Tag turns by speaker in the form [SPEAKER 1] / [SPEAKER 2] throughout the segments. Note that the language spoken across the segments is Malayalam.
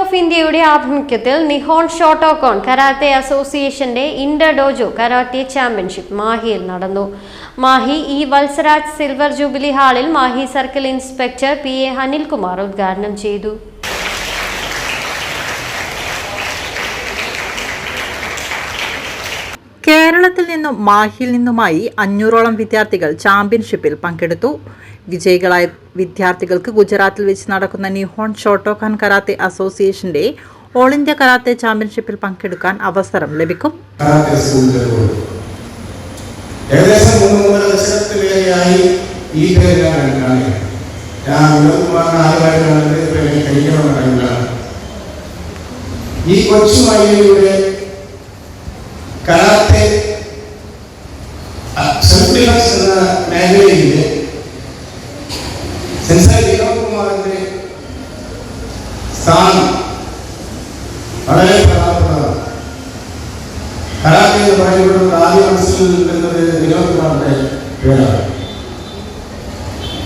[SPEAKER 1] ഓഫ് ഇന്ത്യയുടെ ആഭിമുഖ്യത്തിൽ നിഹോൺ ഷോട്ടോകോൺ കരാത്തെ അസോസിയേഷന്റെ ഇന്റർ ഡോജോ കരാട്ടെ ചാമ്പ്യൻഷിപ്പ് മാഹിയിൽ നടന്നു. Mahe E Vatsaraj silver jubilee ഹാളിൽ Mahe circle inspector P A Anilkumar ഉദ്ഘാടനം ചെയ്തു.
[SPEAKER 2] കേരളത്തിൽ നിന്നും മാഹിയിൽ നിന്നുമായി അഞ്ഞൂറോളം വിദ്യാർത്ഥികൾ ചാമ്പ്യൻഷിപ്പിൽ പങ്കെടുത്തു. വിജയികളായ വിദ്യാർത്ഥികൾക്ക് ഗുജറാത്തിൽ വെച്ച് നടക്കുന്ന നിഹോൺ ഷോട്ടോഖാൻ കരാത്തെ അസോസിയേഷന്റെ ഓൾ ഇന്ത്യ കരാത്തെ ചാമ്പ്യൻഷിപ്പിൽ പങ്കെടുക്കാൻ അവസരം ലഭിക്കും.
[SPEAKER 3] ഏകദേശം മൂന്ന് മൂന്നര ദശകത്തിലേറെയായി ഈ പേര് ഞാൻ കാണുകയാണ് ഞാൻ വിനോദ്കുമാറിന് ആദ്യമായിട്ട് കണ്ടത് ഇപ്പൊ എനിക്ക് കഴിക്കണമെന്ന ടൈമിലാണ് ഈ കൊച്ചു മയിലയുടെ മേഖലയിൽ സെൻസർ വിനോദ്കുമാറിന്റെ സ്ഥാനം വളരെ പ്രധാനപ്പെട്ടതാണ് കരാട്ടെ എന്ന് പറയുമ്പോൾ ആദ്യ മനസ്സിൽ വരുന്നത് വിനോദ് കുമാറിന്റെ പേരാണ്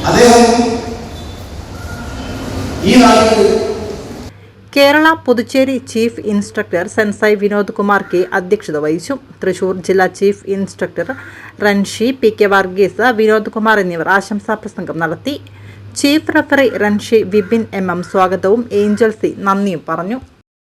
[SPEAKER 3] അദ്ദേഹം ഈ നാട്ടിൽ
[SPEAKER 2] Kerala Puducherry chief instructor sensei Vinod Kumar K അധ്യക്ഷത വഹിച്ചു. തൃശൂർ ജില്ലാ chief instructor renshi P K Varghese Vinod Kumar എന്നിവർ ആശംസാ പ്രസംഗം നടത്തി. Chief referee renshi Vipin M M സ്വാഗതവും ഏഞ്ചൽ സി നന്ദിയും പറഞ്ഞു.